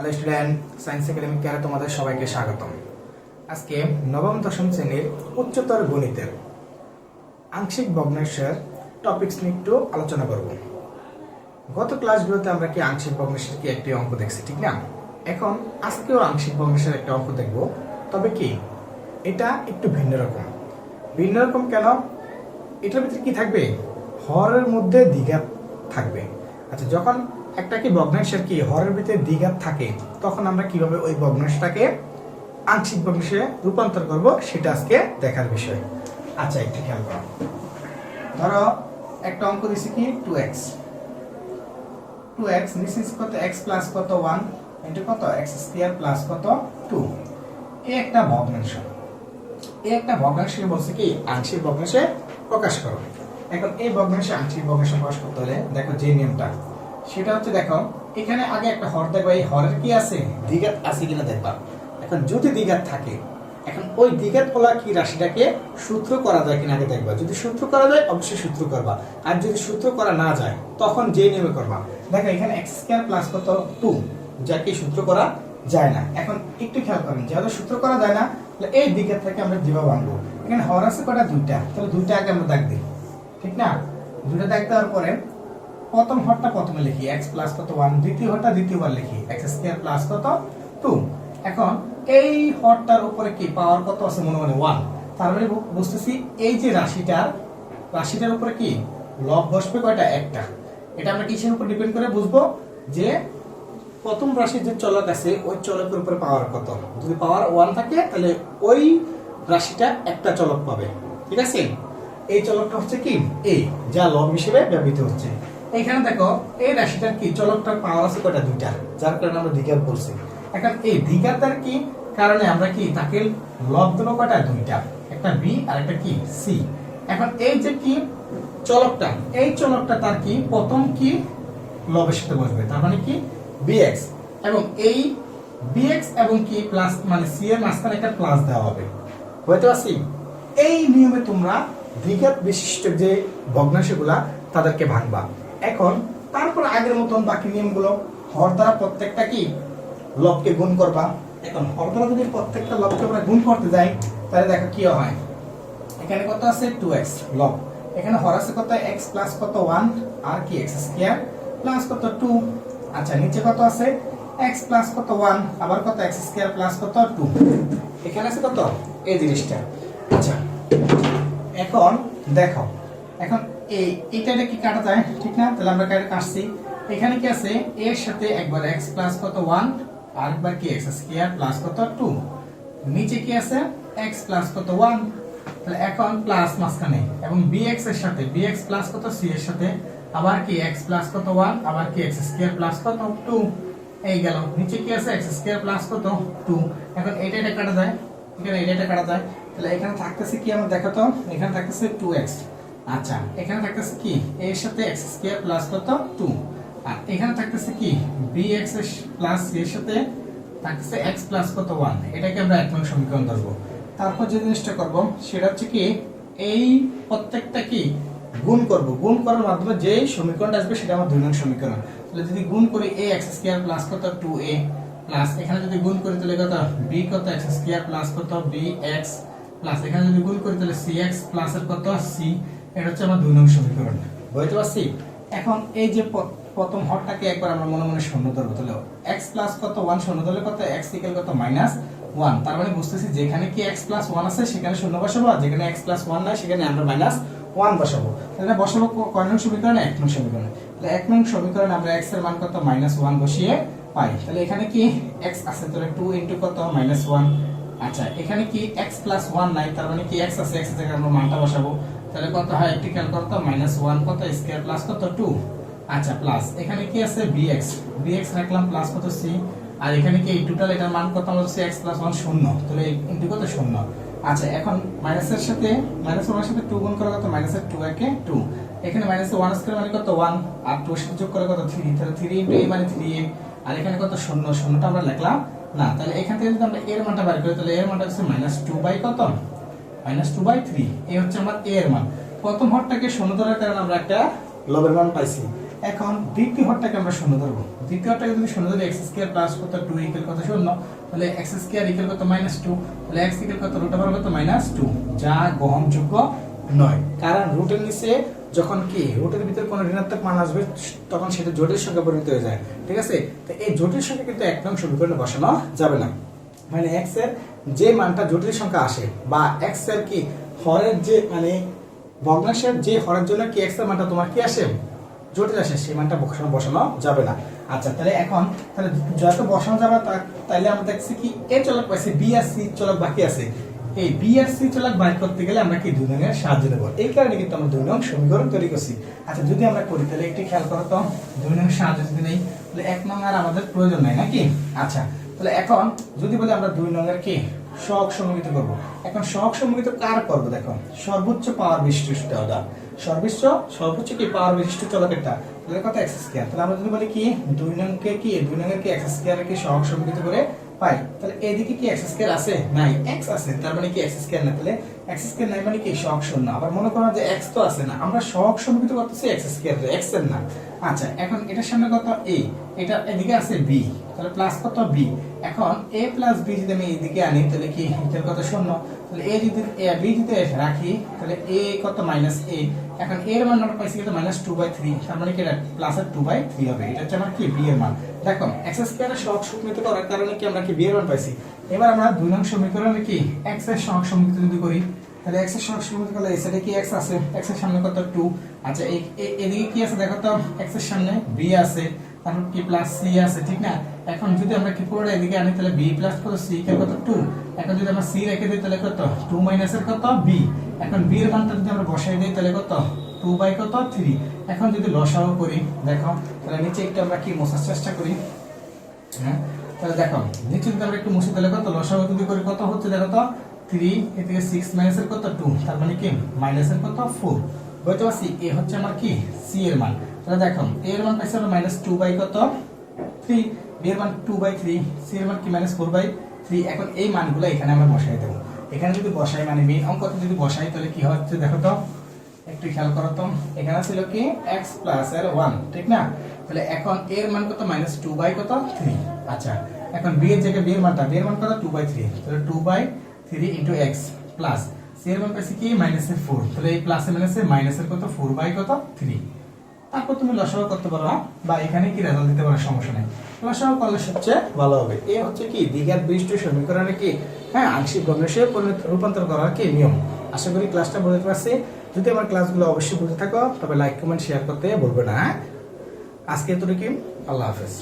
Hello student science academy কেয়ারে তোমাদের সবাইকে স্বাগতম। আজকে নবম, দশম শ্রেণির উচ্চতর গণিতের আংশিক ভগ্নাংশের টপিক্স নিয়ে একটু আলোচনা করব। গত ক্লাসগুলোতে আমরা কি আংশিক ভগ্নাংশের কি একটি অঙ্ক দেখছি, ঠিক না? এখন আজকেও আংশিক ভগ্নাংশের একটা অঙ্ক দেখব। তবে কি? এটা একটু ভিন্ন রকম। ভিন্ন রকম কেন? এটার ভিতরে কি থাকবে? হরের মধ্যে দ্বিঘাত থাকবে। আচ্ছা যখন একটা কি ভগ্নাংশের কি হরের ভিতরে দ্বিঘাত থাকে, তখন আমরা কীভাবে ওই ভগ্নাংশটাকে আংশিক ভগ্নাংশে রূপান্তর করব সেটা আজকে দেখার বিষয়। আচ্ছা একটু খেয়াল করো। ধরো, একটা অঙ্ক দিছি কি? টু এক্স টু এক্স কত? এক্স প্লাস কত? ওয়ান ইন্টু কত? এক্স স্কোয়ার প্লাস কত? টু এই একটা ভগ্নাংশ। এই একটা ভগ্নাংশকে বলছে কি? আংশিক ভগ্নাংশে প্রকাশ করো। এখন এই ভগ্নাংশে আংশিক ভগ্নাংশে প্রকাশ করতে হলে দেখো যে নিয়মটা। সেটা হচ্ছে দেখো, এখানে আগে একটা হর দেখবা এই হরের কি আছে? দ্বিঘাত আছে কিনা দেখবা। এখন যদি দ্বিঘাত থাকে, এখন ওই দ্বিঘাত বলা কি রাশিটাকে সূত্র করা যায় কিনা আগে দেখবা। যদি সূত্র করা যায়, অবশ্যই সূত্র করবা। আর যদি সূত্র করা না যায়, তখন যে নিয়মে করবা। দেখো, এখানে এক্স স্কোয়ার প্লাস কত? টু যাকে সূত্র করা যায় না। এখন একটু খেয়াল করেন যেহেতু সূত্র করা যায় না এই দিকে থেকে আমরা যেভাবে আনব। এখানে হর আছে কটা? দুইটা। তাহলে দুইটা আগে আমরা দাগ দিই। ঠিক না? দুইটা দাগ দেওয়ার পরে প্রথম হরটা প্রথমে লিখি এক্স প্লাস কত ওয়ান দ্বিতীয় হরটা দ্বিতীয়বার লিখি এক্স স্কোয়ার প্লাস কত টু এখন এই হরটার উপরে কি পাওয়ার কত আছে মনে মনে ওয়ান তার মানে বুঝতেছি এই যে রাশিটার রাশিটার উপরে কি? লব বসবে কয়টা? একটা। এটা আমরা কিসের উপর ডিপেন্ড করে বুঝব? যে প্রথম রাশির যে চলক আছে, ওই চলকের উপরে পাওয়ার কত? যদি পাওয়ার ওয়ান থাকে, তাহলে ওই রাশিটা একটা চলক পাবে। ঠিক আছে? এই চলকটা হচ্ছে কি? এই যা লব হিসেবে ব্যবহৃত হচ্ছে। এখানে দেখো, এই রাশিটার কি? চলকটার পাওয়ার আছে কয়টা? দুইটা। যার কারণে আমরা দ্বিঘাত বলছি এখন এই দ্বিঘাতার কি কারণে আমরা কি তাকে লব দেবো কয়টা? দুইটা। একটা বি আর একটা কি? সি এখন এই যে কি চলকটা, এই চলকটা তার কি প্রথম কি লবের সাথে বসবে? তার মানে কি? Bx এবং এই bx এবং কি প্লাস মানে সি এর মাঝখানে একটা প্লাস দেওয়া হবে। বুঝতে পারছি? এই নিয়মে তোমরা দ্বিঘাত বিশিষ্ট যে ভগ্নাংশগুলা তাদেরকে ভাঙবা। এখন তারপর আগের মতন বাকি নিয়মগুলো হর দ্বারা প্রত্যেকটা কি? লবকে গুণ করবা। এখন হর দ্বারা যদি প্রত্যেকটা লবকে আমরা গুণ করতে যাই, তাহলে দেখো কি হয়? এখানে কত আছে? 2x লব। এখানে হর আছে কত? x প্লাস কত? 1 আর কি x স্কয়ার প্লাস কত? 2 আচ্ছা নিচে কত আছে? x প্লাস কত? 1 আবার কত? x স্কয়ার প্লাস কত? 2 এখানে আছে কত? এই জিনিসটা। আচ্ছা এখন দেখো। এখন এই এটা কি কাটা যায়? ঠিক না? তাহলে আমরা কাটা কাটছি। এখানে কি আছে? এর সাথে একবার x প্লাস কত 1 আর একবার কি x স্কয়ার প্লাস কত 2 নিচে কি আছে? x প্লাস কত 1 তাহলে এখন প্লাস মাঝখানে। এবং bx এর সাথে, bx প্লাস কত c এর সাথে, আবার কি x প্লাস কত 1 আবার কি x স্কয়ার প্লাস কত 2 এই গেল। নিচে কি আছে? x স্কয়ার প্লাস কত 2 এখন এটা এটা কাটা যায়। এখানে এটা এটা কাটা যায়। তাহলে এখানে থাকতেছে কি? আমরা দেখো তো এখানে থাকতেছে 2x আচ্ছা এখানে থাকতেছে কি? এর সাথে x স্কয়ার প্লাস কত? 2 আর এখানে থাকতেছে কি? Bx প্লাস c এর সাথে থাকতেছে x প্লাস কত? 1 এটাকে আমরা এক নং সমীকরণ ধরবো। তারপর যে জিনিসটা করব, সেটা হচ্ছে কি, এই প্রত্যেকটা কি? গুণ করব। গুণ করার মাধ্যমে যে সমীকরণটা আসবে, সেটা আমার দুই নং সমীকরণ। তাহলে যদি গুণ করি a x স্কয়ার প্লাস কত? 2a প্লাস এখানে যদি গুণ করি তাহলে কত? B কত? x স্কয়ার প্লাস কত? Bx প্লাস এখানে যদি গুণ করি তাহলে cx প্লাস এর কত? C এটা হচ্ছে আমার দুই নং সমীকরণ। বুঝতে পারছি? এখন এই যে প্রথম হরটাকে একবার আমরা মনে মনে শূন্য ধরবো। তাহলে x প্লাস কত 1 শূন্য ধরলে কত? x ইকুয়াল কত? মাইনাস 1 তার মানে বুঝতেছি যেখানে কি x প্লাস 1 আছে সেখানে শূন্য বসাবো আর যেখানে x প্লাস 1 নাই সেখানে আমরা মাইনাস 1 বসাবো। তাহলে বসাবো কয় নং সমীকরণে? এক নং সমীকরণে। তাহলে এক নং সমীকরণে আমরা x এর মান কত? মাইনাস 1 বসিয়ে পাই। তাহলে এখানে কি x আছে? তাহলে 2 ইনটু কত? মাইনাস 1 আচ্ছা এখানে কি x প্লাস 1 নাই তার মানে কি x আছে? x এর জায়গায় আমরা মানটা বসাবো। তাহলে কত হয়? ক্যাল কত? মাইনাস 1 কত? স্কয়ার প্লাস কত? 2 আচ্ছা প্লাস এখানে কি আছে? Bx. Bx রাখলাম প্লাস কত? C. আর এখানে কি এই টোটাল এটার মান কত? আমরা হচ্ছে x প্লাস 1 শূন্য। তাহলে ইনটু কত? শূন্য। আচ্ছা এখন মাইনাসের সাথে মাইনাস 1 এর সাথে 2 গুণ করে কত? মাইনাসের 2 একে 2 এখানে মাইনাস 1 স্কয়ার মানে কত? 1 আর 2 এর সাথে যোগ করে কত? থ্রি তাহলে 3 ইনটু a মানে 3a আর এখানে কত? শূন্য। শূন্যটা আমরা লিখলাম। না, তাহলে এখান থেকে যদি আমরা এর মানটা বের করি, তাহলে এর মানটা হচ্ছে মাইনাস টু বাই কত? মাইনাস 2 বাই 3 এই হচ্ছে আমার a এর মান। প্রথম হরটাকে শূন্য ধরার কারণে আমরা একটা লবের মান পাইছি। এখন দ্বিতীয় হরটাকে আমরা শূন্য ধরবো। দ্বিতীয় হরটাকে যদি শূন্য ধরি এক্স স্কয়ার প্লাস কত? টু ইকুয়াল কত? শূন্য। তাহলে এক্স স্কয়ার ইকুয়াল কত? মাইনাস টু তাহলে এক্স ইকুয়াল কত? রুট ওভার কত? মাইনাস টু যা গ্রহণযোগ্য নয়। কারণ রুটের নিচে যখন কি রুটের ভিতরে কোনো ঋণাত্মক মান আসবে তখন সেটা জটিল সংখ্যা পরিণত হয়ে যায়। ঠিক আছে? তো এই জটিল সংখ্যা কিন্তু একদম সমীকরণে বসানো যাবে না। মানে এক্সের যে মানটা জটিল সংখ্যা আসে বা এক্সের কি হরের যে মানে ভগ্নাংশের যে হরের জন্য কি এক্সের মানটা তোমার কি আসে? জটিল আসে, সেই মানটা বসানো বসানো যাবে না। আচ্ছা তাহলে এখন, তাহলে যত বসানো যাবে তাহলে আমরা দেখছি কি এ চলক পাইছে বি আর সি চলক বাকি আছে। এই বি আর সি চলক বাইর করতে গেলে আমরা কি দুই নঙের সাহায্য নেব। এই কারণে কিন্তু আমরা দুই নং সমীকরণ তৈরি করছি। আচ্ছা যদি আমরা করি, তাহলে একটি খেয়াল করো তো, দুই নং সাহায্য যদি নেই, তাহলে এক নং আর আমাদের প্রয়োজন নাই, নাকি? আচ্ছা তাহলে এখন যদি বলি আমরা দুই নঙের কি সহগ সমন্বিত করব। এখন সহক সমন্বিত কার করব দেখো? সর্বোচ্চ পাওয়ার বিশিষ্ট অর্ডার সর্বোচ্চ সর্বোচ্চ কি পাওয়ার বিশিষ্ট চলকেরটা তাহলে কত এক্স স্কয়ার তাহলে আমরা যদি বলি কি, দুই নংকে কি দুই নংয়ের কি এক্স স্কয়ার কি সহক সমন্বিত করে মানে মানে আচ্ছা এখন এটার সামনে কত এ এটা এদিকে আছে বি তাহলে প্লাস কত বি এখন এ প্লাস বি যদি আমি এদিকে আনি, তাহলে কি এটার কত তাহলে এ যদি বি যদি রাখি, তাহলে এ কত মাইনাস এ এখন এর মান আমরা পাইছি কত মাইনাস টু বাই থ্রি তার মানে কি এটা প্লাস আর টু বাই থ্রি হবে। এটা হচ্ছে আমার কি? বি এর মান। দেখো এক্স স্কয়ারের সহগ সমীকরণ করার কারণে কি আমরা কি বি এর মান পাইছি? এবার আমরা দুই নং সমীকরণে কি এক্সের সহগ সমীকরণ যদি করি, তাহলে x এর সহগ সমীকরণ করলে এই সাইডে কি এক্স আছে? এক্সের সামনে কত? টু আচ্ছা এই এদিকে কি আছে? দেখো তো এক্সের সামনে b আছে। তারপর কি প্লাস সি আছে, ঠিক না? এখন যদি আমরা কি পুরোটা এদিকে আনি, তাহলে বি প্লাস কত c কে কত? টু এখন যদি আমরা সি রেখে দিই, তাহলে কত? টু মাইনাস এর কত? বি এখন বি এর মানটা যদি আমরা বসাই দিই, তাহলে কত? টু বাই কত? থ্রি এখন যদি লসাও করি, দেখো, তাহলে নিচে একটু আমরা কি মোছার চেষ্টা করি? হ্যাঁ? তাহলে দেখো নিচে যদি আমরা একটু মুছে, তাহলে কত? লসাও যদি করি, কত হচ্ছে দেখো তো? থ্রি এ থেকে সিক্স মাইনাসের কত? টু তার মানে কি? মাইনাসের কত? ফোর বুঝতে পারছি? এ হচ্ছে আমার কি? সি এর মান। তাহলে দেখো এ এর মান পাইছে আমরা মাইনাস টু বাই কত? থ্রি বি এর মান টু বাই থ্রি সি এর মান কি মাইনাস ফোর বাই থ্রি এখন এই মানগুলো এখানে আমরা বসাই দেবো। এখানে যদি বসাই মানে মেন অঙ্কতে যদি বসাই, তাহলে কি হচ্ছে দেখো তো, একটু খেয়াল করো তো, এখানে ছিল কি? x প্লাস এর ওয়ান ঠিক না? তাহলে এখন এর মান কত? মাইনাস টু বাই কত? থ্রি আচ্ছা। এখন b এর জায়গায় b এর মানটা, b এর মান কত? টু বাই থ্রি তাহলে two by three into x plus C এর মান পাইছি কি? মাইনাসের ফোর তাহলে এই প্লাসে মাইনাসে মাইনাসের কত? ফোর বাই কত? থ্রি তারপর তুমি লসাগু করতে পারো হ্যাঁ? বা এখানে কি রেজাল্ট দিতে পারো, সমস্যা নেই। লসাগু করলে সবচেয়ে ভালো হবে। এ হচ্ছে কি, দীঘার বৃষ্টি সমীকরণে কি হ্যাঁ আংশিক ভগ্নাংশে পরিণত রূপান্তর করার কি নিয়ম? আশা করি ক্লাসটা বুঝতে পারছি। যদি আমার ক্লাসগুলো অবশ্যই বুঝে থাকো, তবে লাইক কমেন্ট শেয়ার করতে বলবে না হ্যাঁ? আজকে এতটুকু আল্লাহ হাফেজ।